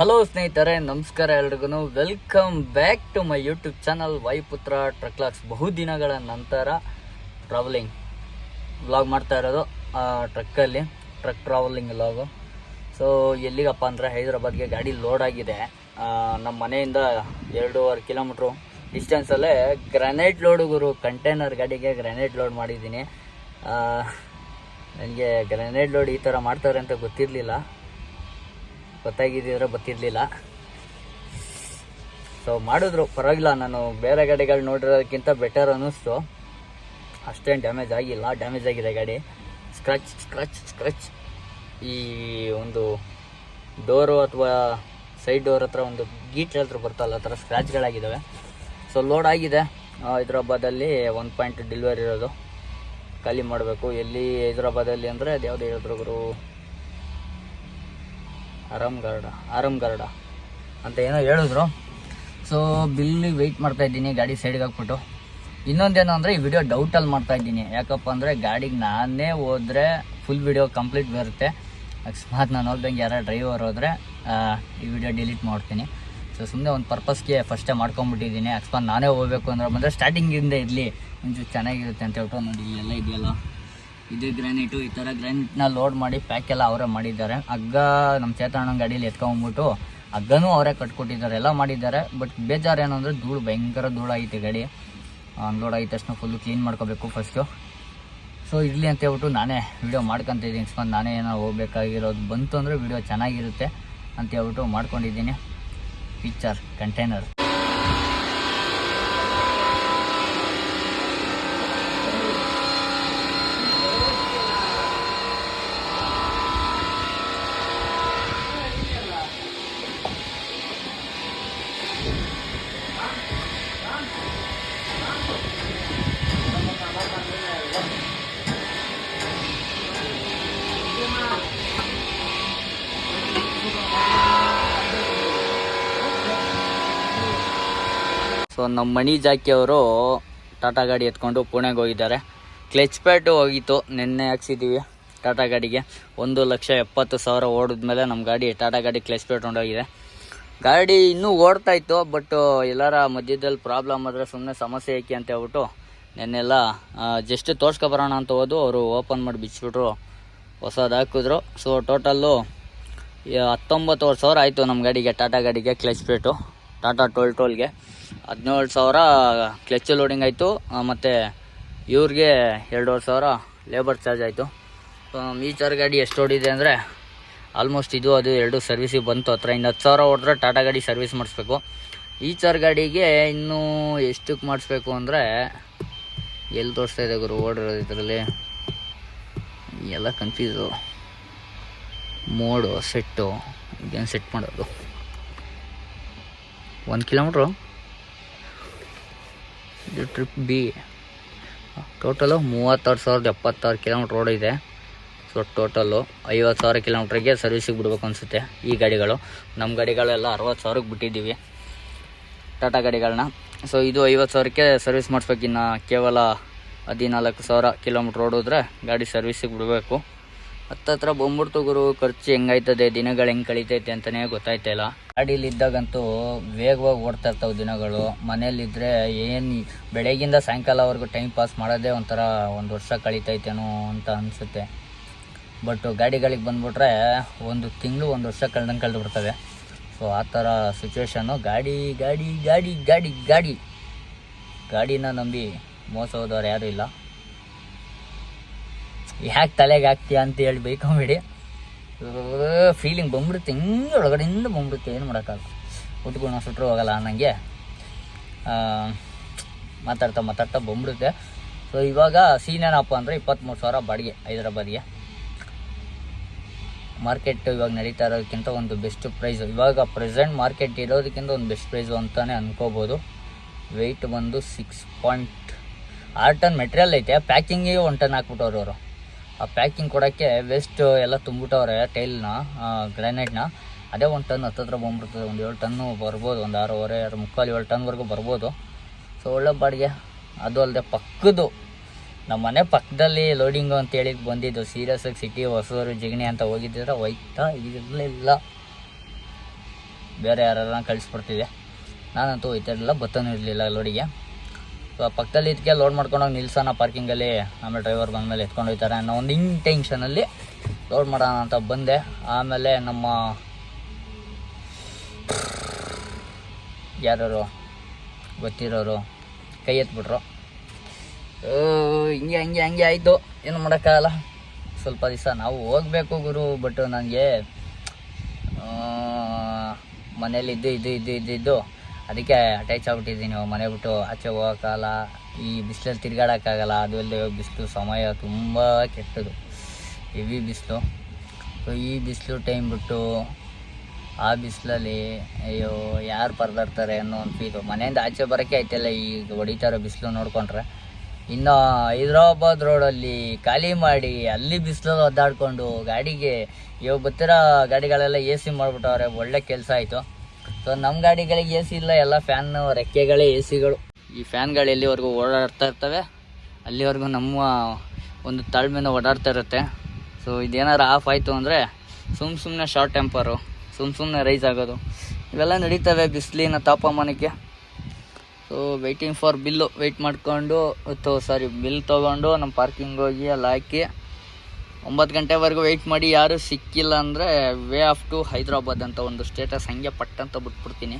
Hello ಸ್ನೇಹಿತರೆ, ನಮಸ್ಕಾರ ಎಲ್ರಿಗೂ. Welcome back to my YouTube channel ವೈಪುತ್ರ ಟ್ರಕ್ಲಾಕ್ಸ್ ಬಹುದಿನಗಳ ನಂತರ ಟ್ರಾವೆಲಿಂಗ್ ವ್ಲಾಗ್ ಮಾಡ್ತಾ ಇರೋದು ಟ್ರಕ್ಕಲ್ಲಿ ಟ್ರಕ್ ಟ್ರಾವೆಲಿಂಗ್ ವ್ಲಾಗು ಸೊ ಎಲ್ಲಿಗಪ್ಪ ಅಂದರೆ ಹೈದರಾಬಾದ್ಗೆ ಗಾಡಿ ಲೋಡ್ ಆಗಿದೆ. ನಮ್ಮ ಮನೆಯಿಂದ ಎರಡೂವರೆ ಕಿಲೋಮೀಟ್ರು ಡಿಸ್ಟೆನ್ಸಲ್ಲೇ ಗ್ರಾನೈಟ್ ಲೋಡು ಗುರು ಕಂಟೈನರ್ ಗಾಡಿಗೆ ಗ್ರಾನೈಟ್ ಲೋಡ್ ಮಾಡಿದ್ದೀನಿ. ನನಗೆ ಗ್ರಾನೈಟ್ ಲೋಡ್ ಈ ಥರ ಮಾಡ್ತಾರೆ ಅಂತ ಗೊತ್ತಿರಲಿಲ್ಲ. ಗೊತ್ತಾಗಿದ್ದಿದ್ರೆ ಗೊತ್ತಿರಲಿಲ್ಲ. ಸೊ ಮಾಡಿದ್ರು. ಪರವಾಗಿಲ್ಲ, ನಾನು ಬೇರೆ ಗಾಡಿಗಳು ನೋಡಿರೋದಕ್ಕಿಂತ ಬೆಟರ್ ಅನ್ನಿಸ್ತು. ಅಷ್ಟೇನು ಡ್ಯಾಮೇಜ್ ಆಗಿಲ್ಲ ಡ್ಯಾಮೇಜ್ ಆಗಿದೆ ಗಾಡಿ. ಸ್ಕ್ರಾಚ್ ಸ್ಕ್ರಾಚ್ ಸ್ಕ್ರಾಚ್ ಈ ಒಂದು ಡೋರು ಅಥವಾ ಸೈಡ್ ಡೋರ್ ಹತ್ರ ಒಂದು ಗೀಟ್ ಹತ್ರ ಬರ್ತಲ್ಲ, ಆ ಥರ ಸ್ಕ್ರ್ಯಾಚ್ಗಳಾಗಿದ್ದಾವೆ ಸೊ ಲೋಡ್ ಆಗಿದೆ. ಹೈದ್ರಾಬಾದಲ್ಲಿ ಒನ್ ಪಾಯಿಂಟ್ ಡೆಲಿವರಿ ಇರೋದು. ಖಾಲಿ ಮಾಡಬೇಕು. ಎಲ್ಲಿ ಹೈದ್ರಾಬಾದಲ್ಲಿ ಅಂದರೆ ಅದು ಯಾವುದೇ ಹೇಳಿದ್ರು ಗುರು ಆರಾಮ್ ಗಾರ್ಡ ಆರಾಮ್ ಗಾರ್ಡ ಅಂತ ಏನೋ ಹೇಳಿದ್ರು. ಸೊ ಬಿಲ್ಲಿಗೆ ವೆಯ್ಟ್ ಮಾಡ್ತಾ ಇದ್ದೀನಿ, ಗಾಡಿ ಸೈಡ್ಗೆ ಹಾಕ್ಬಿಟ್ಟು. ಇನ್ನೊಂದೇನು ಅಂದರೆ, ಈ ವಿಡಿಯೋ ಡೌಟಲ್ಲಿ ಮಾಡ್ತಾ ಇದ್ದೀನಿ. ಯಾಕಪ್ಪ ಅಂದರೆ, ಗಾಡಿಗೆ ನಾನೇ ಹೋದರೆ ಫುಲ್ ವಿಡಿಯೋ ಕಂಪ್ಲೀಟ್ ಬರುತ್ತೆ. ಅಕಸ್ಮಾತ್ ನಾನು ಹೋಗ್ದಂಗೆ ಯಾರೋ ಡ್ರೈವರ್ ಹೋದರೆ ಈ ವಿಡಿಯೋ ಡಿಲೀಟ್ ಮಾಡ್ತೀನಿ. ಸೊ ಸುಮ್ಮನೆ ಒಂದು ಪರ್ಪಸ್ಗೆ ಫಸ್ಟೇ ಮಾಡ್ಕೊಂಬಿಟ್ಟಿದ್ದೀನಿ. ಅಕಸ್ಮಾತ್ ನಾನೇ ಹೋಗ್ಬೇಕು ಅಂದ್ರೆ ಬಂದರೆ ಸ್ಟಾರ್ಟಿಂಗಿಂದ ಇರಲಿ. ಒಂಚೂರು ಚೆನ್ನಾಗಿರುತ್ತೆ ಅಂತ ಹೇಳ್ಬಿಟ್ಟು ನೋಡಿ, ಇಲ್ಲೆಲ್ಲ ಇದೆಯಲ್ಲ. ಇದು ಗ್ರಾನೈಟು, ಈ ಥರ ಗ್ರಾನೈಟ್ನ ಲೋಡ್ ಮಾಡಿ ಪ್ಯಾಕ್ ಎಲ್ಲ ಅವರೇ ಮಾಡಿದ್ದಾರೆ. ಹಗ್ಗ ನಮ್ಮ ಚೇತನ ಗಾಡೀಲಿ ಎತ್ಕೊಂಬಿಟ್ಟು ಹಗ್ಗನೂ ಅವರೇ ಕಟ್ಕೊಟ್ಟಿದ್ದಾರೆ, ಎಲ್ಲ ಮಾಡಿದ್ದಾರೆ. ಬಟ್ ಬೇಜಾರು ಏನು ಧೂಳು, ಭಯಂಕರ ಧೂಳು ಐತೆ ಗಾಡಿ. ಅನ್ಲೋಡ್ ಆಗಿದ ತಕ್ಷಣ ಫುಲ್ಲು ಕ್ಲೀನ್ ಮಾಡ್ಕೋಬೇಕು ಫಸ್ಟು ಸೊ ಇರಲಿ ಅಂತ ಹೇಳ್ಬಿಟ್ಟು ನಾನೇ ವಿಡಿಯೋ ಮಾಡ್ಕೊತಿದ್ದೀನಿ. ಇನ್ಸ್ಕೊಂಡು ನಾನೇ ಏನೋ ಹೋಗ್ಬೇಕಾಗಿರೋದು ಬಂತು ಅಂದರೆ ವಿಡಿಯೋ ಚೆನ್ನಾಗಿರುತ್ತೆ ಅಂತ ಹೇಳ್ಬಿಟ್ಟು ಮಾಡ್ಕೊಂಡಿದ್ದೀನಿ. ಪಿಕ್ಚರ್ ಕಂಟೈನರ್ ಸೊ ನಮ್ಮ ಮಣಿ ಜಾಕಿ ಅವರು ಟಾಟಾ ಗಾಡಿ ಎತ್ಕೊಂಡು ಪುಣೆಗೆ ಹೋಗಿದ್ದಾರೆ. ಕ್ಲಚ್ ಪ್ಯಾಟು ಹೋಗಿತ್ತು. ನಿನ್ನೆ ಹಾಕ್ಸಿದ್ದೀವಿ ಟಾಟಾ ಗಾಡಿಗೆ. ಒಂದು ಲಕ್ಷ ಎಪ್ಪತ್ತು ಸಾವಿರ ಓಡಿದ್ಮೇಲೆ ನಮ್ಮ ಗಾಡಿ ಟಾಟಾ ಗಾಡಿ ಕ್ಲಚ್ ಪ್ಯಾಟ್ ಹೊಂಡೋಗಿದೆ ಗಾಡಿ ಇನ್ನೂ ಓಡ್ತಾ ಇತ್ತು ಬಟ್ ಎಲ್ಲರ ಮಧ್ಯದಲ್ಲಿ ಪ್ರಾಬ್ಲಮ್ ಆದರೆ ಸುಮ್ಮನೆ ಸಮಸ್ಯೆ ಏಕೆ ಅಂತ ಹೇಳ್ಬಿಟ್ಟು ನೆನ್ನೆಲ್ಲ ಜಸ್ಟ್ ತೋರ್ಸ್ಕೊಬರೋಣ ಅಂತ ಹೋದು, ಅವರು ಓಪನ್ ಮಾಡಿ ಬಿಚ್ಚಿಬಿಟ್ರು. ಹೊಸದು ಹಾಕಿದ್ರು. ಸೊ ಟೋಟಲ್ಲು ಹತ್ತೊಂಬತ್ತುವರೆ ಸಾವಿರ ಆಯಿತು ನಮ್ಮ ಗಾಡಿಗೆ, ಟಾಟಾ ಗಾಡಿಗೆ ಕ್ಲಚ್ ಪ್ಲೇಟು ಟಾಟಾ ಟೋಲ್ ಟೋಲ್ಗೆ ಹದಿನೇಳು ಸಾವಿರ ಕ್ಲಚ್ ಲೋಡಿಂಗ್ ಆಯಿತು. ಮತ್ತು ಇವ್ರಿಗೆ ಎರಡೂವರೆ ಸಾವಿರ ಲೇಬರ್ ಚಾರ್ಜ್ ಆಯಿತು. ಈ ಚಾರ್ ಗಾಡಿ ಎಷ್ಟು ಹೊಡಿದೆ ಅಂದರೆ ಆಲ್ಮೋಸ್ಟ್ ಇದು, ಅದು ಎರಡು ಸರ್ವಿಸಿಗೆ ಬಂತು ಹತ್ರ. ಇನ್ನು ಹತ್ತು ಸಾವಿರ ಹೊಡೆದ್ರೆ ಟಾಟಾ ಗಾಡಿ ಸರ್ವಿಸ್ ಮಾಡಿಸ್ಬೇಕು. ಈ ಚಾರ್ ಗಾಡಿಗೆ ಇನ್ನೂ ಎಷ್ಟಕ್ಕೆ ಮಾಡಿಸ್ಬೇಕು ಅಂದರೆ ಎಲ್ಲಿ ತೋರಿಸ್ತಾ ಇದೆ ಗುರು ಓಡಿರೋದು ಇದರಲ್ಲಿ. ಎಲ್ಲ ಕನ್ಫ್ಯೂಸು ಮೋಡು ಸೆಟ್ಟು ಇದೇನು ಸೆಟ್ ಮಾಡೋದು? ಒಂದು ಕಿಲೋಮೀಟ್ರು ಇದು ಟ್ರಿಪ್ ಬಿ ಟೋಟಲು ಮೂವತ್ತಾರು ಸಾವಿರದ ಎಪ್ಪತ್ತಾರು ಕಿಲೋಮೀಟ್ರ್ ರೋಡ್ ಇದೆ. ಸೊ ಟೋಟಲು ಐವತ್ತು ಸಾವಿರ ಕಿಲೋಮೀಟ್ರಿಗೆ ಸರ್ವಿಸಿಗೆ ಬಿಡ್ಬೇಕು ಅನಿಸುತ್ತೆ ಈ ಗಾಡಿಗಳು. ನಮ್ಮ ಗಾಡಿಗಳೆಲ್ಲ ಅರವತ್ತು ಸಾವಿರಕ್ಕೆ ಬಿಟ್ಟಿದ್ದೀವಿ. ಟಾಟಾ ಗಾಡಿಗಳನ್ನ ಸೊ ಇದು ಐವತ್ತು ಸಾವಿರಕ್ಕೆ ಸರ್ವಿಸ್ ಮಾಡಿಸ್ಬೇಕು ಇನ್ನು ಕೇವಲ ಹದಿನಾಲ್ಕು ಸಾವಿರ ಕಿಲೋಮೀಟ್ರ್ ಓಡಿದ್ರೆ ಗಾಡಿ ಸರ್ವಿಸಿಗೆ ಬಿಡಬೇಕು. ಹತ್ತತ್ರ ಬಂದ್ಬಿಡ್ತು ಗುರು. ಖರ್ಚು ಹೆಂಗಾಯ್ತದೆ ದಿನಗಳು ಹೆಂಗೆ ಕಳೀತೈತೆ ಅಂತಲೇ ಗೊತ್ತಾಯ್ತಾ ಇಲ್ಲ. ಗಾಡೀಲಿ ಇದ್ದಾಗಂತೂ ವೇಗವಾಗಿ ಓಡ್ತಾ ಇರ್ತಾವೆ ದಿನಗಳು. ಮನೇಲಿದ್ದರೆ ಏನು ಬೆಳಗಿಂದ ಸಾಯಂಕಾಲವರೆಗೂ ಟೈಮ್ ಪಾಸ್ ಮಾಡೋದೇ ಒಂಥರ ಒಂದು ವರ್ಷ ಕಳೀತೈತೇನೋ ಅಂತ ಅನಿಸುತ್ತೆ. ಬಟ್ ಗಾಡಿಗಳಿಗೆ ಬಂದ್ಬಿಟ್ರೆ ಒಂದು ತಿಂಗಳು ಒಂದು ವರ್ಷ ಕಳೆದಂಗೆ ಕಳೆದು ಬಿಡ್ತವೆ. ಸೊ ಆ ಥರ ಸಿಚುವೇಶನ್ನು ಗಾಡಿ ಗಾಡಿ ಗಾಡಿ ಗಾಡಿ ಗಾಡಿ. ಗಾಡಿನ ನಂಬಿ ಮೋಸ ಹೋದವ್ರು ಯಾರೂ ಇಲ್ಲ. ಯಾಕೆ ತಲೆಗೆ ಹಾಕ್ತೀಯ ಅಂತ ಹೇಳಿ ಬೈಕೊಂಬಿಡಿ. ಫೀಲಿಂಗ್ ಬಂದ್ಬಿಡುತ್ತೆ. ಹಿಂಗೆ ಒಳಗಡೆಯಿಂದ ಬಂದ್ಬಿಡುತ್ತೆ. ಏನು ಮಾಡೋಕ್ಕಾಗಲ್ಲ. ಉಟ್ಕೊಂಡು ಸುಟ್ಟರು ಹೋಗಲ್ಲ ನನಗೆ ಮಾತಾಡ್ತಾ ಮಾತಾಡ್ತಾ ಬಂದ್ಬಿಡುತ್ತೆ. ಸೊ ಇವಾಗ ಸೀನ್ ಏನಪ್ಪ ಅಂದರೆ ಇಪ್ಪತ್ತ್ಮೂರು ಸಾವಿರ ಬಾಡಿಗೆ ಹೈದರಾಬಾದಿಗೆ. ಮಾರ್ಕೆಟ್ ಇವಾಗ ನಡೀತಾ ಇರೋದಕ್ಕಿಂತ ಒಂದು ಬೆಸ್ಟ್ ಪ್ರೈಸು ಇವಾಗ ಪ್ರೆಸೆಂಟ್ ಮಾರ್ಕೆಟ್ ಇರೋದಕ್ಕಿಂತ ಒಂದು ಬೆಸ್ಟ್ ಪ್ರೈಸು ಅಂತಲೇ ಅಂದ್ಕೋಬೋದು ವೆಯ್ಟ್ ಬಂದು ಸಿಕ್ಸ್ ಪಾಯಿಂಟ್ ಆರು ಟನ್ ಮೆಟೀರಿಯಲ್ ಐತೆ. ಪ್ಯಾಕಿಂಗಿಗೆ ಒನ್ ಟನ್ ಹಾಕ್ಬಿಟ್ಟವ್ರು ಅವರು. ಆ ಪ್ಯಾಕಿಂಗ್ ಕೊಡೋಕ್ಕೆ ವೆಸ್ಟ್ ಎಲ್ಲ ತುಂಬಿಟ್ಟವ್ರೆ ಟೈಲ್ನ ಗ್ರ್ಯಾನೈಟ್ನ ಅದೇ ಒಂದು ಟನ್ ಹತ್ತತ್ರ ಬಂದ್ಬಿಡ್ತದೆ, ಒಂದು ಏಳು ಟನ್ನು ಬರ್ಬೋದು, ಒಂದು ಆರೂವರೆ, ಆರು ಮುಕ್ಕಾಲು ಏಳು ಟನ್ವರೆಗೂ ಬರ್ಬೋದು. ಸೊ ಒಳ್ಳೆ ಬಾಡಿಗೆ. ಅದು ಅಲ್ಲದೆ ಪಕ್ಕದ್ದು ನಮ್ಮ ಮನೆ ಪಕ್ಕದಲ್ಲಿ ಲೋಡಿಂಗು ಅಂತೇಳಿ ಬಂದಿದ್ದು ಸೀರಿಯಸ್ ಆಗಿ ಸಿಟಿ ಹೊಸೂರು ಜಿಗಣಿ ಅಂತ ಹೋಗಿದ್ದಿದ್ರೆ ಹೋಯ್ತಾ ಇರಲಿಲ್ಲ. ಬೇರೆ ಯಾರನ್ನ ಕಳಿಸ್ಬಿಡ್ತಿದೆ ನಾನಂತೂ ಹೋಯ್ತಿರಲಿಲ್ಲ ಬತ್ತನೂ ಇರಲಿಲ್ಲ ಲೋಡಿಗೆ ಸೊ ಪಕ್ಕದಲ್ಲಿ ಇದಕ್ಕೆ ಲೋಡ್ ಮಾಡ್ಕೊಂಡೋಗಿ ನಿಲ್ಸೋಣ ಪಾರ್ಕಿಂಗಲ್ಲಿ ಆಮೇಲೆ ಡ್ರೈವರ್ ಬಂದಮೇಲೆ ಎತ್ಕೊಂಡು ಹೋಗ್ತಾರೆ ಅನ್ನೋ ಒಂದು ಇಂಟೆನ್ಷನಲ್ಲಿ ಟೆನ್ಷನಲ್ಲಿ ಲೋಡ್ ಮಾಡೋಣ ಅಂತ ಬಂದೆ. ಆಮೇಲೆ ನಮ್ಮ ಯಾರು ಗೊತ್ತಿರೋರು ಕೈ ಎತ್ಬಿಟ್ರು. ಹಿಂಗೆ, ಹಂಗೆ ಹಂಗೆ ಆಯಿತು. ಏನು ಮಾಡೋಕ್ಕಾಗಲ್ಲ. ಸ್ವಲ್ಪ ದಿವಸ ನಾವು ಹೋಗಬೇಕು ಗುರು ಬಟ್ ನನಗೆ ಮನೇಲಿ ಇದ್ದು ಇದ್ದು ಇದ್ದು ಇದ್ದು. ಅದಕ್ಕೆ ಅಟ್ಯಾಚ್ ಆಗ್ಬಿಟ್ಟಿದ್ದೀನಿ ಮನೆ ಬಿಟ್ಟು ಆಚೆ ಹೋಗೋಕ್ಕಾಗಲ್ಲ, ಈ ಬಿಸಿಲಲ್ಲಿ ತಿರ್ಗಾಡೋಕ್ಕಾಗಲ್ಲ, ಅದು ಅಲ್ಲದೆ ಬಿಸಿಲು ಸಮಯ ತುಂಬ ಕೆಟ್ಟದು ಹೆವಿ ಬಿಸಿಲು. ಸೊ ಈ ಬಿಸಿಲು ಟೈಮ್ ಬಿಟ್ಟು ಆ ಬಿಸಿಲಲ್ಲಿ ಅಯ್ಯೋ, ಯಾರು ಪರದಾಡ್ತಾರೆ ಅನ್ನೋ ಒಂದು ಫೀಲು ಮನೆಯಿಂದ ಆಚೆ ಬರೋಕ್ಕೆ ಆಯ್ತಲ್ಲ, ಈಗ ಹೊಡಿತಾರೋ ಬಿಸಿಲು ನೋಡ್ಕೊಂಡ್ರೆ. ಇನ್ನು ಹೈದ್ರಾಬಾದ್ ರೋಡಲ್ಲಿ ಖಾಲಿ ಮಾಡಿ ಅಲ್ಲಿ ಬಿಸಿಲಲ್ಲಿ ಒದ್ದಾಡ್ಕೊಂಡು ಗಾಡಿಗೆ, ಇವಾಗ ಬರ್ತಿರೋ ಗಾಡಿಗಳೆಲ್ಲ ಎ ಸಿ ಮಾಡಿಬಿಟ್ಟವ್ರೆ, ಒಳ್ಳೆ ಕೆಲಸ ಆಯಿತು. ಸೊ ನಮ್ಮ ಗಾಡಿಗಳಿಗೆ ಎ ಸಿ ಇಲ್ಲ, ಎಲ್ಲ ಫ್ಯಾನ್ ರೆಕ್ಕೆಗಳೇ ಎ ಸಿಗಳು. ಈ ಫ್ಯಾನ್ಗಳು ಎಲ್ಲಿವರೆಗೂ ಓಡಾಡ್ತಾ ಇರ್ತವೆ, ಅಲ್ಲಿವರೆಗೂ ನಮ್ಮ ಒಂದು ತಾಳ್ಮೆನ ಓಡಾಡ್ತಾ ಇರುತ್ತೆ. ಸೊ ಇದೇನಾರು ಆಫ್ ಆಯಿತು ಅಂದರೆ ಸುಮ್ಮ ಸುಮ್ಮನೆ ಶಾರ್ಟ್ ಟೆಂಪರು ಸುಮ್ಮ ಸುಮ್ಮನೆ ರೈಸ್ ಆಗೋದು. ಇವೆಲ್ಲ ನಡೀತವೆ ಬಿಸಿಲಿನ ತಾಪಮಾನಕ್ಕೆ. So waiting for bill wait ಮಾಡಿಕೊಂಡು ಸಾರಿ ಬಿಲ್ ತೊಗೊಂಡು ನಮ್ಮ ಪಾರ್ಕಿಂಗ್ ಹೋಗಿ ಅಲ್ಲಿ ಹಾಕಿ ಒಂಬತ್ತು ಗಂಟೆವರೆಗೂ ವೆಯ್ಟ್ ಮಾಡಿ, ಯಾರೂ ಸಿಕ್ಕಿಲ್ಲ ಅಂದರೆ ವೇ ಆಫ್ ಟು ಹೈದ್ರಾಬಾದ್ ಅಂತ ಒಂದು ಸ್ಟೇಟಸ್ ಹಂಗೆ ಪಟ್ ಅಂತ ಬಿಟ್ಬಿಡ್ತೀನಿ.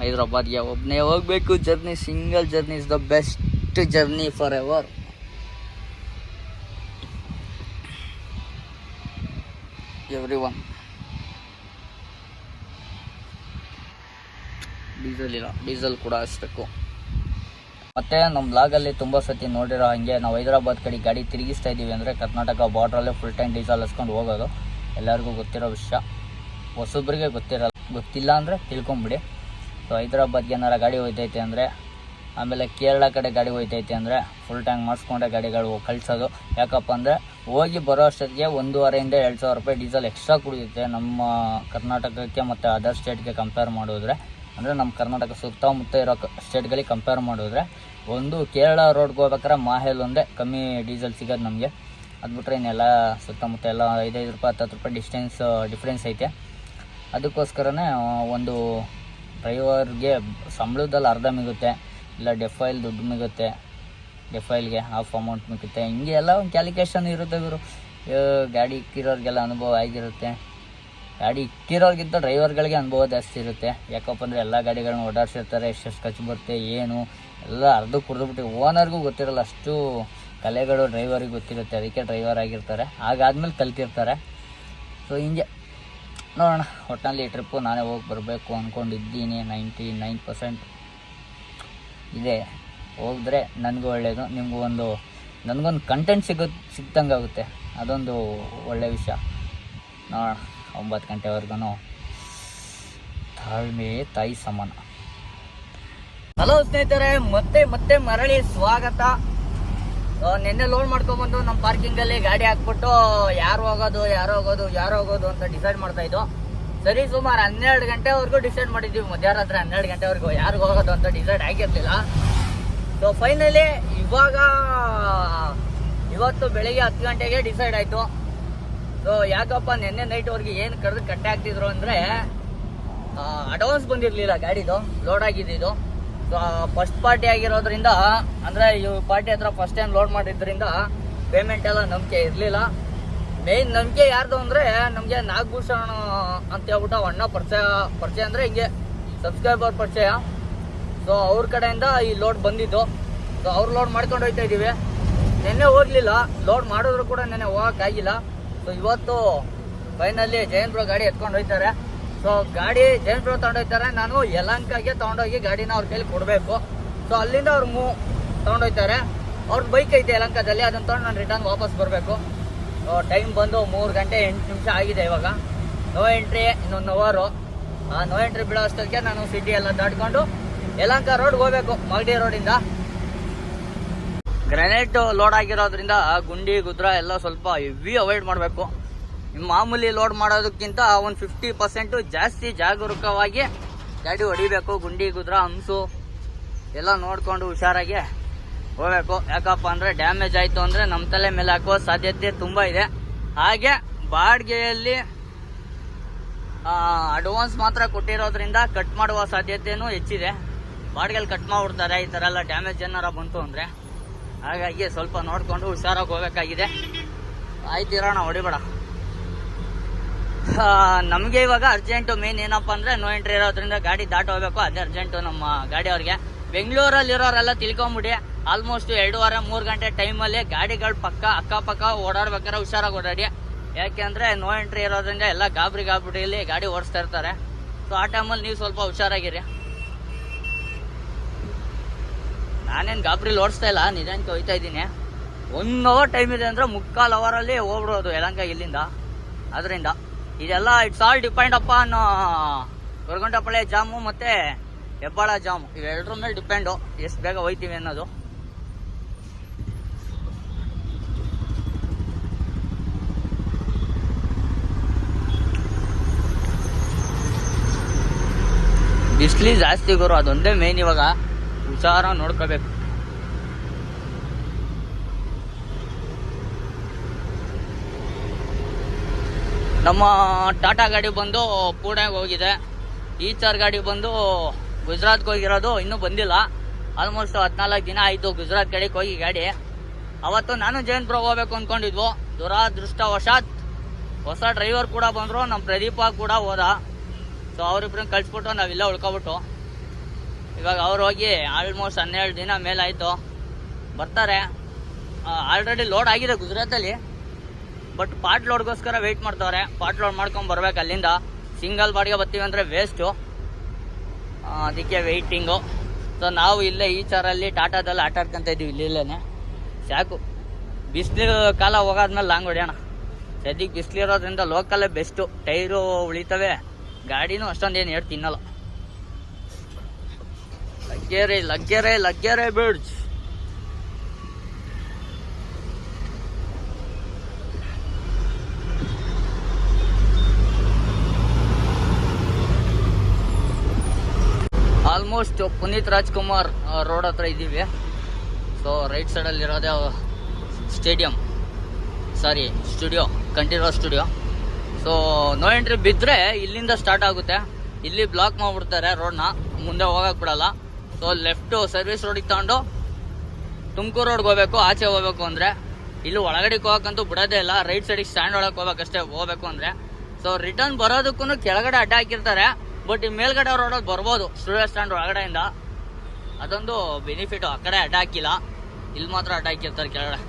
ಹೈದ್ರಾಬಾದ್ಗೆ ಒಬ್ಬನೇ ಹೋಗಬೇಕು journey single journey is the best journey for ever every one diesel ಇಲ್ಲ ಡೀಸೆಲ್ ಕೂಡ ಹಾಯಿಸ್ಬೇಕು ಮತ್ತೆ ನಮ್ಮ ಬ್ಲಾಗಲ್ಲಿ ತುಂಬ ಸತಿ ನೋಡಿರೋ ಹಾಗೆ ನಾವು ಹೈದರಾಬಾದ್ ಕಡೆ ಗಾಡಿ ತಿರುಗಿಸ್ತಾ ಇದ್ದೀವಿ ಅಂದರೆ ಕರ್ನಾಟಕ ಬಾರ್ಡ್ರಲ್ಲೇ ಫುಲ್ ಟೈಮ್ ಡೀಸೆಲ್ ಹಸ್ಕೊಂಡು ಹೋಗೋದು. ಎಲ್ಲರಿಗೂ ಗೊತ್ತಿರೋ ವಿಷಯ. ಹೊಸೊಬ್ಬರಿಗೆ ಗೊತ್ತಿರಲ್ಲ, ಗೊತ್ತಿಲ್ಲ ಅಂದರೆ ತಿಳ್ಕೊಂಬಿಡಿ. ಸೊ ಹೈದರಾಬಾದ್ಗೆ ಏನಾರ ಗಾಡಿ ಹೋಯ್ತೈತೆ ಅಂದರೆ, ಆಮೇಲೆ ಕೇರಳ ಕಡೆ ಗಾಡಿ ಹೋಯ್ತೈತೆ ಅಂದರೆ ಫುಲ್ ಟ್ಯಾಂಕ್ ಮಾಡಿಸ್ಕೊಂಡೆ ಗಾಡಿಗಳು ಕಳಿಸೋದು. ಯಾಕಪ್ಪ ಅಂದರೆ ಹೋಗಿ ಬರೋ ಅಷ್ಟೊತ್ತಿಗೆ ಒಂದೂವರೆಯಿಂದ ಎರಡು ಸಾವಿರ ರೂಪಾಯಿ ಡೀಸೆಲ್ ಎಕ್ಸ್ಟ್ರಾ ಕುಡಿಯುತ್ತೆ ನಮ್ಮ ಕರ್ನಾಟಕಕ್ಕೆ ಮತ್ತು ಅದರ್ ಸ್ಟೇಟ್ಗೆ ಕಂಪೇರ್ ಮಾಡಿದ್ರೆ. ಅಂದರೆ ನಮ್ಮ ಕರ್ನಾಟಕ ಸುತ್ತಮುತ್ತ ಇರೋ ಸ್ಟೇಟ್ಗಳಿಗೆ ಕಂಪೇರ್ ಮಾಡಿದ್ರೆ ಒಂದು ಕೇರಳ ರೋಡ್ಗೆ ಹೋಗ್ಬೇಕಾದ್ರೆ ಮಾಹೇಲ್ ಒಂದೇ, ಕಮ್ಮಿ ಡೀಸೆಲ್ ಸಿಗೋದು ನಮಗೆ. ಅದು ಬಿಟ್ಟರೆ ಇನ್ನೆಲ್ಲ ಸುತ್ತಮುತ್ತ ಎಲ್ಲ ಐದೈದು ರೂಪಾಯಿ ಹತ್ತು ರೂಪಾಯಿ ಡಿಸ್ಟೆನ್ಸ್ ಡಿಫ್ರೆನ್ಸ್ ಐತೆ. ಅದಕ್ಕೋಸ್ಕರನೇ ಒಂದು ಡ್ರೈವರ್ಗೆ ಸಂಬಳದಲ್ಲಿ ಅರ್ಧ ಮಿಗುತ್ತೆ, ಇಲ್ಲ ಡೆಫೈಲ್ ದುಡ್ಡು ಮಿಗುತ್ತೆ ಡೆಫೈಲ್ಗೆ ಹಾಫ್ ಅಮೌಂಟ್ ಮಿಗುತ್ತೆ. ಹಿಂಗೆ ಎಲ್ಲ ಒಂದು ಕ್ಯಾಲ್ಕುಲೇಷನ್ ಇರುತ್ತೆ ಇವರು ಗಾಡಿ ಇಕ್ಕಿರೋರಿಗೆಲ್ಲ ಅನುಭವ ಆಗಿರುತ್ತೆ ಗಾಡಿ ಇಕ್ಕಿರೋರಿಗಿಂತ ಡ್ರೈವರ್ಗಳಿಗೆ ಅನುಭವ ಜಾಸ್ತಿ ಇರುತ್ತೆ. ಯಾಕಪ್ಪ ಅಂದರೆ ಎಲ್ಲ ಗಾಡಿಗಳನ್ನ ಓಡಾಡ್ಸಿರ್ತಾರೆ, ಎಷ್ಟೆಷ್ಟು ಖರ್ಚು ಬರುತ್ತೆ, ಏನು? ಎಲ್ಲ ಅರ್ಧ ಕುಡಿದ್ಬಿಟ್ಟು ಓನರ್ಗೂ ಗೊತ್ತಿರಲ್ಲ ಅಷ್ಟು ಕಲೆಗಳು ಡ್ರೈವರಿಗೆ ಗೊತ್ತಿರುತ್ತೆ. ಅದಕ್ಕೆ ಡ್ರೈವರ್ ಆಗಿರ್ತಾರೆ. ಹಾಗಾದ್ಮೇಲೆ ಕಲ್ತಿರ್ತಾರೆ. ಸೊ ಹಿಂಗೆ. ನೋಡೋಣ. ಒಟ್ಟಿನಲ್ಲಿ ಈ ಟ್ರಿಪ್ಪು ನಾನೇ ಹೋಗಿ ಬರಬೇಕು ಅಂದ್ಕೊಂಡಿದ್ದೀನಿ ನೈಂಟಿ ನೈನ್ ಪರ್ಸೆಂಟ್ ಇದೆ. ಹೋಗಿದ್ರೆ ನನಗೂ ಒಳ್ಳೆಯದು ನಿಮಗೂ ಒಂದು, ನನಗೊಂದು ಕಂಟೆಂಟ್ ಸಿಗೋ ಸಿಗ್ದಂಗೆ ಆಗುತ್ತೆ. ಅದೊಂದು ಒಳ್ಳೆಯ ವಿಷಯ. ನೋಡೋಣ. ಒಂಬತ್ತು ಗಂಟೆವರೆಗೂ ತಾಳ್ಮೆ ತಾಯಿ ಸಮಾನ. ಹಲೋ ಸ್ನೇಹಿತರೆ, ಮತ್ತೆ ಮತ್ತೆ ಮರಳಿ ಸ್ವಾಗತ. ನಿನ್ನೆ ಲೋಡ್ ಮಾಡ್ಕೊಂಡ್ಬಂದು ನಮ್ಮ ಪಾರ್ಕಿಂಗಲ್ಲಿ ಗಾಡಿ ಹಾಕ್ಬಿಟ್ಟು ಯಾರು ಹೋಗೋದು ಯಾರು ಹೋಗೋದು ಯಾರು ಹೋಗೋದು ಅಂತ ಡಿಸೈಡ್ ಮಾಡ್ತಾ ಇದ್ದು ಸರಿ, ಸುಮಾರು ಹನ್ನೆರಡು ಗಂಟೆವರೆಗೂ ಡಿಸೈಡ್ ಮಾಡಿದ್ದೀವಿ ಮಧ್ಯರಾತ್ರಿ ಹನ್ನೆರಡು ಗಂಟೆವರೆಗೂ ಯಾರಿಗೂ ಹೋಗೋದು ಅಂತ ಡಿಸೈಡ್ ಆಗಿರ್ಲಿಲ್ಲ. ಸೊ ಫೈನಲಿ ಇವಾಗ, ಇವತ್ತು ಬೆಳಿಗ್ಗೆ ಹತ್ತು ಗಂಟೆಗೆ ಡಿಸೈಡ್ ಆಯಿತು. ಸೊ ಯಾಕಪ್ಪ ನಿನ್ನೆ ನೈಟ್ವರೆಗೆ ಏನು ಕರೆದು ಕಟ್ಟೆ ಆಗ್ತಿದ್ರು ಅಂದರೆ ಅಡ್ವಾನ್ಸ್ ಬಂದಿರಲಿಲ್ಲ ಗಾಡಿದು ಲೋಡ್ ಆಗಿದ್ದು ಫಸ್ಟ್ ಪಾರ್ಟಿ ಆಗಿರೋದ್ರಿಂದ, ಅಂದರೆ ಈ ಪಾರ್ಟಿ ಹತ್ರ ಫಸ್ಟ್ ಟೈಮ್ ಲೋಡ್ ಮಾಡಿದ್ರಿಂದ ಪೇಮೆಂಟ್ ಎಲ್ಲ ನಂಬಿಕೆ ಇರಲಿಲ್ಲ. ಮೇಯ್ನ್ ನಂಬಿಕೆ ಯಾರ್ದು ಅಂದರೆ ನಮಗೆ ನಾಗಭೂಷಣ್ ಅಂತ ಹೇಳ್ಬಿಟ್ಟು ಅಣ್ಣ ಪರಿಚಯ ಪರಿಚಯ ಅಂದರೆ ಹಿಂಗೆ ಸಬ್ಸ್ಕ್ರೈಬರ್ ಪರಿಚಯ. ಸೊ ಅವ್ರ ಕಡೆಯಿಂದ ಈ ಲೋಡ್ ಬಂದಿದ್ದು. ಸೊ ಅವ್ರು ಲೋಡ್ ಮಾಡ್ಕೊಂಡು ಹೋಗ್ತಾ ಇದ್ದೀವಿ ನಿನ್ನೆ ಹೋಗ್ಲಿಲ್ಲ. ಲೋಡ್ ಮಾಡಿದ್ರು ಕೂಡ ನೆನ್ನೆ ಹೋಗೋಕ್ಕಾಗಿಲ್ಲ ಸೊ ಇವತ್ತು ಫೈನಲ್ಲಿ ಜಯಂತ್ ಬ್ರೋ ಗಾಡಿ ಎತ್ಕೊಂಡು ಹೋಗ್ತಾರೆ. ಸೊ ಗಾಡಿ ಜಯಂತ್ ಬ್ರೋ ತಗೊಂಡೋಗ್ತಾರೆ ನಾನು ಯಲಂಕಾಗೆ ತಗೊಂಡೋಗಿ ಗಾಡಿನ ಅವ್ರ ಕೈಲಿ ಕೊಡಬೇಕು. ಸೊ ಅಲ್ಲಿಂದ ಅವ್ರು ಮೂ ತಗೊಂಡೋಗ್ತಾರೆ ಅವ್ರದ್ದು ಬೈಕ್ ಐತೆ ಯಲಂಕಾದಲ್ಲಿ. ಅದನ್ನ ತಗೊಂಡು ನಾನು ರಿಟರ್ನ್ ವಾಪಸ್ ಬರಬೇಕು. ಟೈಮ್ ಬಂದು ಮೂರು ಗಂಟೆ ಎಂಟು ನಿಮಿಷ ಆಗಿದೆ ಇವಾಗ. ನೋ ಎಂಟ್ರಿ ಇನ್ನೊಂದು ಅವರು ಆ ನೋ ಎಂಟ್ರಿ ಬಿಡೋ ಅಷ್ಟೊತ್ತಿಗೆ ನಾನು ಸಿಟಿ ಎಲ್ಲ ದಾಟ್ಕೊಂಡು ಯಲಂಕ ರೋಡ್ಗೆ ಹೋಗ್ಬೇಕು ಮಗಡಿ ರೋಡಿಂದ ಗ್ರಾನೈಟ್ ಲೋಡ್ ಆಗಿರೋದ್ರಿಂದ ಗುಂಡಿ, ಗುದ್ರ ಎಲ್ಲ ಸ್ವಲ್ಪ ಹೆವಿ ಅವಾಯ್ಡ್ ಮಾಡಬೇಕು. ಮಾಮೂಲಿ ಲೋಡ್ ಮಾಡೋದಕ್ಕಿಂತ ಒಂದು ಫಿಫ್ಟಿ ಪರ್ಸೆಂಟು ಜಾಸ್ತಿ ಜಾಗರೂಕವಾಗಿ ಗಾಡಿ ಹೊಡಿಬೇಕು, ಗುಂಡಿ, ಗುದ್ರ, ಹಂಸು ಎಲ್ಲ ನೋಡಿಕೊಂಡು ಹುಷಾರಾಗಿ ಹೋಗಬೇಕು. ಯಾಕಪ್ಪ ಅಂದರೆ ಡ್ಯಾಮೇಜ್ ಆಯಿತು ಅಂದರೆ ನಮ್ಮ ತಲೆ ಮೇಲೆ ಹಾಕೋ ಸಾಧ್ಯತೆ ತುಂಬ ಇದೆ. ಹಾಗೆ ಬಾಡಿಗೆಯಲ್ಲಿ ಅಡ್ವಾನ್ಸ್ ಮಾತ್ರ ಕೊಟ್ಟಿರೋದ್ರಿಂದ ಕಟ್ ಮಾಡುವ ಸಾಧ್ಯತೆಯೂ ಹೆಚ್ಚಿದೆ. ಬಾಡಿಗೆಲ್ಲಿ ಕಟ್ ಮಾಡಿಬಿಡ್ತಾರೆ, ಈ ಥರ ಎಲ್ಲ ಡ್ಯಾಮೇಜ್ ಏನಾರ ಬಂತು ಅಂದರೆ. ಹಾಗಾಗಿ ಸ್ವಲ್ಪ ನೋಡಿಕೊಂಡು ಹುಷಾರಾಗಿ ಹೋಗ್ಬೇಕಾಗಿದೆ. ಆಯ್ತಿರೋಣ ಹೊಡಿಬೇಡ. ನಮಗೆ ಇವಾಗ ಅರ್ಜೆಂಟು ಮೇನ್ ಏನಪ್ಪ ಅಂದರೆ ನೋ ಎಂಟ್ರಿ ಇರೋದ್ರಿಂದ ಗಾಡಿ ದಾಟ ಹೋಗ್ಬೇಕು, ಅದೇ ಅರ್ಜೆಂಟು ನಮ್ಮ ಗಾಡಿಯವ್ರಿಗೆ ಬೆಂಗಳೂರಲ್ಲಿ ಇರೋರೆಲ್ಲ ತಿಳ್ಕೊಂಬಿಡಿ ಆಲ್ಮೋಸ್ಟ್ ಎರಡೂವರೆ, ಮೂರು ಗಂಟೆ ಟೈಮಲ್ಲಿ ಗಾಡಿಗಳು ಪಕ್ಕ, ಅಕ್ಕಪಕ್ಕ ಓಡಾಡ್ಬೇಕಾದ್ರೆ ಹುಷಾರಾಗಿ ಓಡಾಡಿ. ಯಾಕೆಂದರೆ ನೋ ಎಂಟ್ರಿ ಇರೋದ್ರಿಂದ ಎಲ್ಲ ಗಾಬರಿ ಇಲ್ಲಿ ಗಾಡಿ ಓಡಿಸ್ತಾ ಇರ್ತಾರೆ. ಸೊ ಆ ಟೈಮಲ್ಲಿ ನೀವು ಸ್ವಲ್ಪ ಹುಷಾರಾಗಿರಿ. ನಾನೇನು ಗಾಬರಿಲಿ ಓಡಿಸ್ತಾ ಇಲ್ಲ, ನಿಧಾನಕ್ಕೆ ಹೋಯ್ತಾ ಇದ್ದೀನಿ. ಒನ್ ಅವರ್ ಟೈಮ್ ಇದೆ ಅಂದರೆ ಮುಕ್ಕಾಲು ಅವರಲ್ಲಿ ಹೋಗ್ಬಿಡೋದು ಯಲಂಕ ಇಲ್ಲಿಂದ. ಅದರಿಂದ. ಇದೆಲ್ಲ it's all depend up on Gorguntepalya jam ಮತ್ತು ಹೆಬ್ಬಾಳ ಜಾಮು. ಇವೆರಡರ ಮೇಲೆ ಡಿಪೆಂಡು ಎಷ್ಟು ಬೇಗ ಹೋಯ್ತೀವಿ ಅನ್ನೋದು. ಬಿಸ್ಲಿ ಜಾಸ್ತಿ ಗುರು, ಅದೊಂದೇ ಮೇನ್ ಇವಾಗ. ಹುಷಾರ ನೋಡ್ಕೋಬೇಕು. ನಮ್ಮ ಟಾಟಾ ಗಾಡಿ ಬಂದು ಪುಣೆಗೆ ಹೋಗಿದೆ. ಈ ಚಾರ್ ಗಾಡಿ ಬಂದು ಗುಜರಾತ್ಗೆ ಹೋಗಿರೋದು ಇನ್ನೂ ಬಂದಿಲ್ಲ. ಆಲ್ಮೋಸ್ಟ್ ಹದಿನಾಲ್ಕು ದಿನ ಆಯಿತು ಗುಜರಾತ್ ಕಡೆಗೆ ಹೋಗಿ ಗಾಡಿ. ಅವತ್ತು ನಾನು ಜಯಂತ್ ಬ್ರೋ ಹೋಗ್ಬೇಕು ಅಂದ್ಕೊಂಡಿದ್ವು ದುರಾದೃಷ್ಟವಶಾತ್ ಹೊಸ ಡ್ರೈವರ್ ಕೂಡ ಬಂದರು ನಮ್ಮ ಪ್ರದೀಪ ಕೂಡ ಹೋದ. ಸೊ ಅವರಿಬ್ರನ್ನ ಕಳಿಸ್ಬಿಟ್ಟು ನಾವೆಲ್ಲ ಉಳ್ಕೊಬಿಟ್ಟು. ಇವಾಗ ಅವ್ರು ಹೋಗಿ ಆಲ್ಮೋಸ್ಟ್ ಹನ್ನೆರಡು ದಿನ ಮೇಲಾಯಿತು. ಬರ್ತಾರೆ. ಆಲ್ರೆಡಿ ಲೋಡ್ ಆಗಿದೆ ಗುಜರಾತಲ್ಲಿ. ಬಟ್ ಪಾಟ್ ಲೋಡ್ಗೋಸ್ಕರ ವೆಯ್ಟ್ ಮಾಡ್ತಾವ್ರೆ. ಪಾಟ್ ಲೋಡ್ ಮಾಡ್ಕೊಂಡು ಬರ್ಬೇಕು ಅಲ್ಲಿಂದ. ಸಿಂಗಲ್ ಬಾಡಿಗೆ ಬರ್ತೀವಿ ಅಂದರೆ ವೇಸ್ಟು ಅದಕ್ಕೆ ವೆಯ್ಟಿಂಗು ಸೊ ನಾವು ಇಲ್ಲೇ ಈ ಚಾರಲ್ಲಿ ಟಾಟಾದಲ್ಲಿ ಆಟ ಆಡ್ಕೊಂತ ಇದ್ದೀವಿ ಇಲ್ಲಿಲ್ಲೇ ಸಾಕು. ಬಿಸಿಲು ಕಾಲ ಹೋಗಾದ್ಮೇಲೆ ಲಾಂಗ್ ಹೊಡೆಯೋಣ. ಸದ್ಯಕ್ಕೆ ಬಿಸಿಲಿರೋದ್ರಿಂದ ಲೋಕಲ್ಲೇ ಬೆಸ್ಟು ಟೈರು ಉಳಿತವೆ. ಗಾಡಿನೂ ಅಷ್ಟೊಂದೇನು ಏನು ತಿನ್ನಲ್ಲ ಲಗ್ಗೆರೆ ಲಗ್ಗೆರೆ ಲಗ್ಗೆರೆ ಬಿಡ್ಸ್ ಆಲ್ಮೋಸ್ಟ್ ಪುನೀತ್ ರಾಜ್ಕುಮಾರ್ ರೋಡ್ ಹತ್ರ ಇದ್ದೀವಿ. ಸೊ ರೈಟ್ ಸೈಡಲ್ಲಿ ಇರೋದೇ stadium. Sorry studio Kanteerava studio so no entry ಬಿದ್ದರೆ ಇಲ್ಲಿಂದ ಸ್ಟಾರ್ಟ್ ಆಗುತ್ತೆ. ಇಲ್ಲಿ ಬ್ಲಾಕ್ ಮಾಡಿಬಿಡ್ತಾರೆ ರೋಡ್ನ ಮುಂದೆ ಹೋಗಕ್ಕೆ ಬಿಡಲ್ಲ. ಸೊ ಲೆಫ್ಟು ಸರ್ವಿಸ್ ರೋಡಿಗೆ ತಗೊಂಡು ತುಮಕೂರು ರೋಡ್ಗೆ ಹೋಗ್ಬೇಕು, ಆಚೆ ಹೋಗ್ಬೇಕು ಅಂದರೆ. ಇಲ್ಲಿ ಒಳಗಡೆಗೆ ಹೋಗೋಕ್ಕಂತೂ ಬಿಡೋದೇ ಇಲ್ಲ. ರೈಟ್ ಸೈಡಿಗೆ ಸ್ಟ್ಯಾಂಡ್ ಒಳಗೆ ಹೋಗ್ಬೇಕಷ್ಟೇ, ಹೋಗ್ಬೇಕು ಅಂದರೆ. ಸೊ ರಿಟರ್ನ್ ಬರೋದಕ್ಕೂ ಕೆಳಗಡೆ ಅಡ್ಡ ಹಾಕಿರ್ತಾರೆ. ಬಟ್ ಈ ಮೇಲ್ಗಡೆ ರೋಡಲ್ಲಿ ಬರ್ಬೋದು. ಸ್ಟೂಡಿಯೋ ಸ್ಟ್ಯಾಂಡ್ ಒಳಗಡೆಯಿಂದ. ಅದೊಂದು ಬೆನಿಫಿಟ್ ಆ ಕಡೆ ಅಡ್ಡ ಹಾಕಿಲ್ಲ. ಇಲ್ಲಿ ಮಾತ್ರ ಅಡ್ಡ ಹಾಕಿರ್ತಾರೆ ಕೆಳಗಡೆ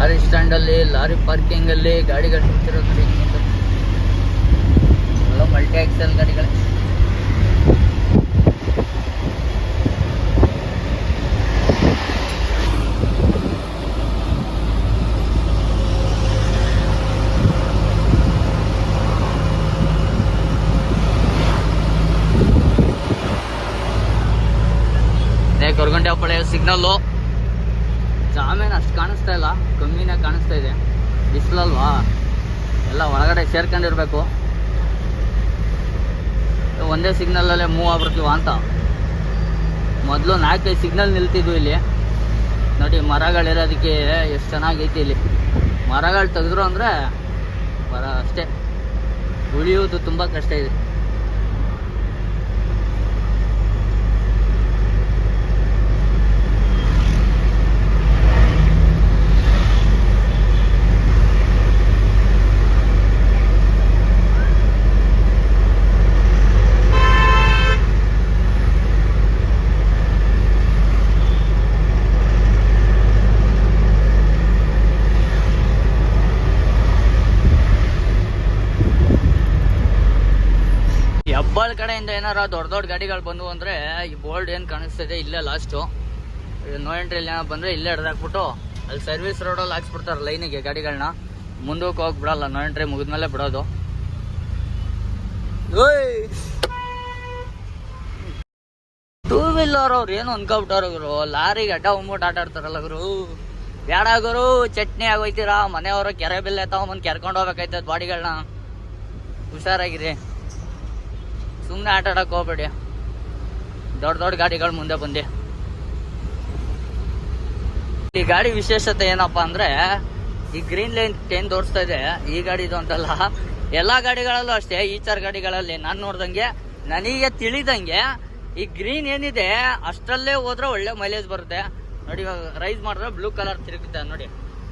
ಲಾರಿ ಸ್ಟ್ಯಾಂಡಲ್ಲಿ ಲಾರಿ ಪಾರ್ಕಿಂಗಲ್ಲಿ ಗಾಡಿಗಳು ನಿಂತಿರೋದು ಎಲ್ಲ ಮಲ್ಟಿ ಆಕ್ಸೆಲ್ ಗಾಡಿಗಳು. ಕೊರಗಂಟೆ ಹಪ್ಪಳೆ ಸಿಗ್ನಲ್ಲು ಜಾಮೇನು ಅಷ್ಟು ಕಾಣಿಸ್ತಾ ಇಲ್ಲ. ಕಮ್ಮಿನೇ ಕಾಣಿಸ್ತಾ ಇದೆ. ಬಿಸಿಲಲ್ವಾ? ಎಲ್ಲ ಒಳಗಡೆ ಸೇರ್ಕೊಂಡಿರ್ಬೇಕು. ಒಂದೇ ಸಿಗ್ನಲಲ್ಲೇ ಮೂವ್ ಆಗ್ಬಿಡ್ತೀವ ಅಂತ. ಮೊದಲು ನಾಲ್ಕೈದು ಸಿಗ್ನಲ್ ನಿಲ್ತಿದ್ವು ಇಲ್ಲಿ. ನೋಡಿ ಮರಗಳಿರೋದಕ್ಕೆ ಎಷ್ಟು ಚೆನ್ನಾಗೈತಿ ಇಲ್ಲಿ. ಮರಗಳು ತೆಗೆದ್ರು ಅಂದರೆ ಬರ ಅಷ್ಟೇ. ಉಳಿಯೋದು ತುಂಬ ಕಷ್ಟ ಇದೆ ಈ ಹೆಬ್ಬಾಳ್ ಕಡೆಯಿಂದ ಏನಾರ ದೊಡ್ಡ ದೊಡ್ಡ ಗಾಡಿಗಳು ಬಂದು ಅಂದ್ರೆ ಈ ಬೋರ್ಡ್ ಏನು ಕಾಣಿಸ್ತಿದೆ ಇಲ್ಲೇ ಲಾಸ್ಟು ನೋ ಎಂಟ್ರಿ ಏನೋ ಬಂದ್ರೆ ಇಲ್ಲೇ ಹಿಡ್ದಾಕ್ಬಿಟ್ಟು ಅಲ್ಲಿ ಸರ್ವಿಸ್ ರೋಡಲ್ಲಿ ಹಾಕ್ಸ್ಬಿಡ್ತಾರೆ ಲೈನಿಗೆ ಗಾಡಿಗಳನ್ನ ಮುಂದಕ್ಕೆ ಹೋಗಿ ಬಿಡಲ್ಲ ನೋ ಎಂಟ್ರಿ ಮುಗಿದ್ಮೇಲೆ ಬಿಡೋದು. ಟೂ ವೀಲರ್ ಅವ್ರು ಏನು ಅನ್ಕೊಬಿಟ್ಟಾರ ಗುರು. ಲಾರಿಗೆ ಅಡ್ಡ ಹೋಗ್ಬಿಟ್ಟು ಆಟ ಆಡ್ತಾರಲ್ಲ ಗುರು. ಬೇಡ ಗುರು ಚಟ್ನಿ ಆಗೋಯ್ತೀರಾ? ಮನೆಯವರು ಕೆರೆ ಬಿಲ್ಲೆ ಮುಂದೆ ಕೆರ್ಕೊಂಡು ಹೋಗ್ಬೇಕಾಯ್ತದ ಬಾಡಿಗಳನ್ನ ಹುಷಾರಾಗಿರಿ. ಸುಮ್ಮನೆ ಆಟ ಆಡಕ್ಕೆ ಹೋಗ್ಬೇಡಿ. ದೊಡ್ಡ ದೊಡ್ಡ ಗಾಡಿಗಳು ಮುಂದೆ ಬಂದು. ಈ ಗಾಡಿ ವಿಶೇಷತೆ ಏನಪ್ಪಾ ಅಂದ್ರೆ, ಈ ಗ್ರೀನ್ ಲೈನ್ ಟೆನ್ ತೋರಿಸ್ತಾ ಇದೆ, ಈ ಗಾಡಿದು ಅಂತಲ್ಲ. ಎಲ್ಲಾ ಗಾಡಿಗಳಲ್ಲೂ ಅಷ್ಟೇ, ಈ ಚಾರ್ ಗಾಡಿಗಳಲ್ಲಿ ನಾನು ನೋಡ್ದಂಗೆ, ನನಗೆ ತಿಳಿದಂಗೆ, ಈ ಗ್ರೀನ್ ಏನಿದೆ, ಅಷ್ಟರಲ್ಲೇ ಹೋದ್ರೆ ಒಳ್ಳೆ ಮೈಲೇಜ್ ಬರುತ್ತೆ. ನೋಡಿ ಇವಾಗ ರೈಸ್ ಮಾಡಿದ್ರೆ ಬ್ಲೂ ಕಲರ್ ತಿರುಗುತ್ತೆ, ನೋಡಿ.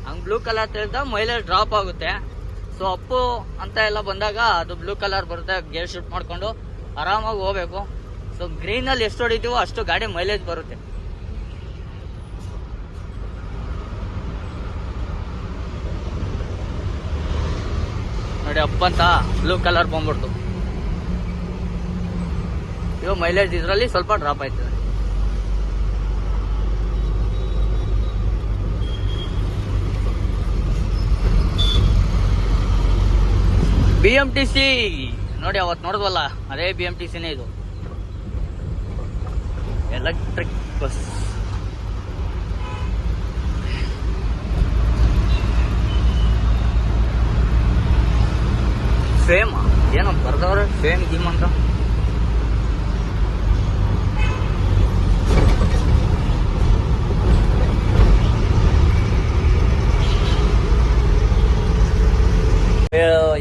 ಹಂಗ್ ಬ್ಲೂ ಕಲರ್ ತಿರುಗಿದ ಮೈಲೇಜ್ ಡ್ರಾಪ್ ಆಗುತ್ತೆ. ಸೊ ಅಪ್ಪು ಅಂತ ಎಲ್ಲ ಬಂದಾಗ ಅದು ಬ್ಲೂ ಕಲರ್ ಬರುತ್ತೆ ಗೇರ್ ಶಿಫ್ಟ್ ಮಾಡ್ಕೊಂಡು. ಆರಾಮಾಗಿ ಹೋಗ್ಬೇಕು. ಸೊ ಗ್ರೀನಲ್ಲಿ ಎಷ್ಟು ಹೊಡಿತೀವೋ ಅಷ್ಟು ಗಾಡಿ ಮೈಲೇಜ್ ಬರುತ್ತೆ. ನೋಡಿ ಅಪ್ಪ ಅಂತ ಬ್ಲೂ ಕಲರ್ ಬಂದ್ಬಿಡ್ತು. ಇವ ಮೈಲೇಜ್ ಇದರಲ್ಲಿ ಸ್ವಲ್ಪ ಡ್ರಾಪ್ ಆಯ್ತದೆ ಬಿ ಎಂ ಟಿ ಸಿ ನೋಡಿ ಅವತ್ತು ನೋಡಿದ್ವಲ್ಲ? ಅದೇ ಬಿ ಎಂ ಟಿ ಸಿನೇ ಇದು. ಎಲೆಕ್ಟ್ರಿಕ್ ಬಸ್ ಸೇಮ್ ಏನೋ ಬರ್ದವ್ರೆ? ಸೇಮ್ ಗಿಮ್ ಅಂತ.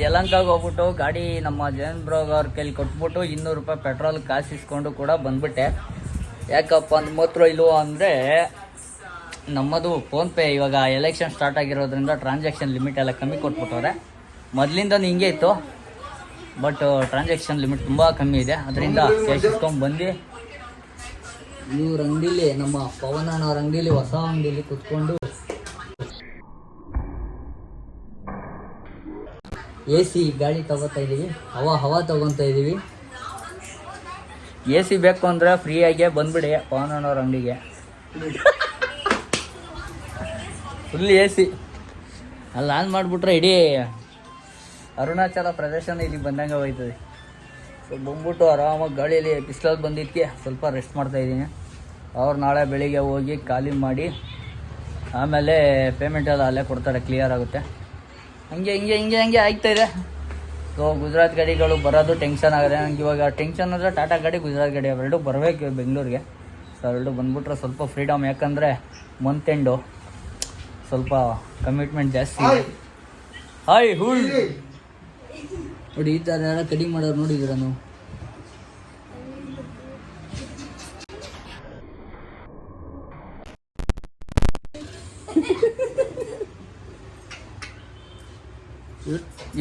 ಯಲಂಕಾಗ ಹೋಗ್ಬಿಟ್ಟು ಗಾಡಿ ನಮ್ಮ ಜಯನ್ ಬ್ರೋಗ್ ಅವ್ರ ಕೈಲಿ ಕೊಟ್ಬಿಟ್ಟು ಇನ್ನೂರು ರೂಪಾಯಿ ಪೆಟ್ರೋಲ್ ಕಾಸು ಇಸ್ಕೊಂಡು ಕೂಡ ಬಂದ್ಬಿಟ್ಟೆ. ಯಾಕಪ್ಪ ಅಂದ್ ಮಾತ್ರ ಇಲ್ವೋ ಅಂದರೆ ನಮ್ಮದು ಫೋನ್ಪೇ ಇವಾಗ ಎಲೆಕ್ಷನ್ ಸ್ಟಾರ್ಟ್ ಆಗಿರೋದ್ರಿಂದ ಟ್ರಾನ್ಸಾಕ್ಷನ್ ಲಿಮಿಟ್ ಎಲ್ಲ ಕಮ್ಮಿ ಕೊಟ್ಬಿಟ್ಟವ್ರೆ. ಮೊದಲಿಂದನೂ ಹಿಂಗೆ ಇತ್ತು. ಬಟ್ ಟ್ರಾನ್ಸಾಕ್ಷನ್ ಲಿಮಿಟ್ ತುಂಬ ಕಮ್ಮಿ ಇದೆ. ಅದರಿಂದ ಕ್ಯಾಶ್ ಇಸ್ಕೊಂಡು ಬಂದು ಇವ್ರ ಅಂಗಡಿಲಿ ನಮ್ಮ ಪವನ್ ಅಣ್ಣವ್ರ ಅಂಗಡಿಲಿ ಹೊಸ ಅಂಗಡಿಲಿ ಕುತ್ಕೊಂಡು ಎ ಸಿ ಗಾಡಿ ತಗೋತಾ ಇದ್ದೀವಿ ಹವಾ ಹವಾ ತಗೊತಾ ಇದ್ದೀವಿ ಎ ಸಿ ಬೇಕು ಅಂದರೆ ಫ್ರೀಯಾಗೆ ಬಂದ್ಬಿಡಿ, ಪವನ್ ಅಣ್ಣವ್ರ ಅಂಗಡಿಗೆ. ಫುಲ್ ಎ ಸಿ ಅಲ್ಲಿ ಆನ್ ಮಾಡಿಬಿಟ್ರೆ ಇಡೀ ಅರುಣಾಚಲ ಪ್ರದೇಶನ ಇಲ್ಲಿ ಬಂದಂಗೆ ಹೋಯ್ತದೆ. ಸೊ ಬಂದ್ಬಿಟ್ಟು ಆರಾಮಾಗಿ ಗಾಳಿಯಲ್ಲಿ ಬಿಸಿಲಲ್ಲಿ ಬಂದಿದ್ದಕ್ಕೆ ಸ್ವಲ್ಪ ರೆಸ್ಟ್ ಮಾಡ್ತಾ ಇದ್ದೀನಿ ಅವ್ರು ನಾಳೆ ಬೆಳಿಗ್ಗೆ ಹೋಗಿ ಖಾಲಿ ಮಾಡಿ, ಆಮೇಲೆ ಪೇಮೆಂಟ್ ಎಲ್ಲ ಅಲ್ಲೇ ಕೊಡ್ತಾರೆ ಕ್ಲಿಯರ್ ಆಗುತ್ತೆ. ಹಂಗೆ ಹಿಂಗೆ ಹಿಂಗೆ ಹಂಗೆ ಆಗ್ತಾ ಇದೆ. ಸೊ ಗುಜರಾತ್ ಗಾಡಿಗಳು ಬರೋದು ಟೆನ್ಷನ್ ಆಗಿದೆ. ನಂಗೆ ಇವಾಗ ಟೆನ್ಷನ್ ಅಂದರೆ ಟಾಟಾ ಗಾಡಿ ಗುಜರಾತ್ ಗಾಡಿ ಅವೆರಡು ಬರಬೇಕು ಬೆಂಗಳೂರಿಗೆ. ಸೊ ಅವೆರಡು ಬಂದ್ಬಿಟ್ರೆ ಸ್ವಲ್ಪ ಫ್ರೀಡಮ್ ಯಾಕಂದರೆ ಮಂತ್ ಎಂಡು ಸ್ವಲ್ಪ ಕಮಿಟ್ಮೆಂಟ್ ಜಾಸ್ತಿ. ಇದೆ ಹಾಯ್ ಹೂಳ್ ನೋಡಿ ಈ ಥರ ಕಡಿಮೆ ಮಾಡೋರು ನೋಡಿದ್ದೀರ ನೀವು?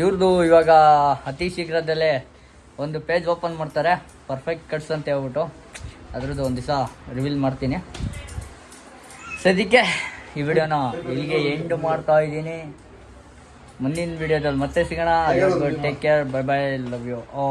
ಇವ್ರದ್ದು ಇವಾಗ ಅತಿ ಶೀಘ್ರದಲ್ಲೇ ಒಂದು ಪೇಜ್ ಓಪನ್ ಮಾಡ್ತಾರೆ. ಪರ್ಫೆಕ್ಟ್ ಕಟ್ಸ್ ಅಂತ ಹೇಳ್ಬಿಟ್ಟು ಅದ್ರದ್ದು ಒಂದು ದಿವಸ ರಿವೀಲ್ ಮಾಡ್ತೀನಿ. ಸದ್ಯಕ್ಕೆ ಈ ವಿಡಿಯೋನ ಇಲ್ಲಿಗೆ ಎಂಡ್ ಮಾಡ್ತಾ ಇದ್ದೀನಿ. ಮುಂದಿನ ವಿಡಿಯೋದಲ್ಲಿ ಮತ್ತೆ ಸಿಗೋಣ. Take care bye bye love you oh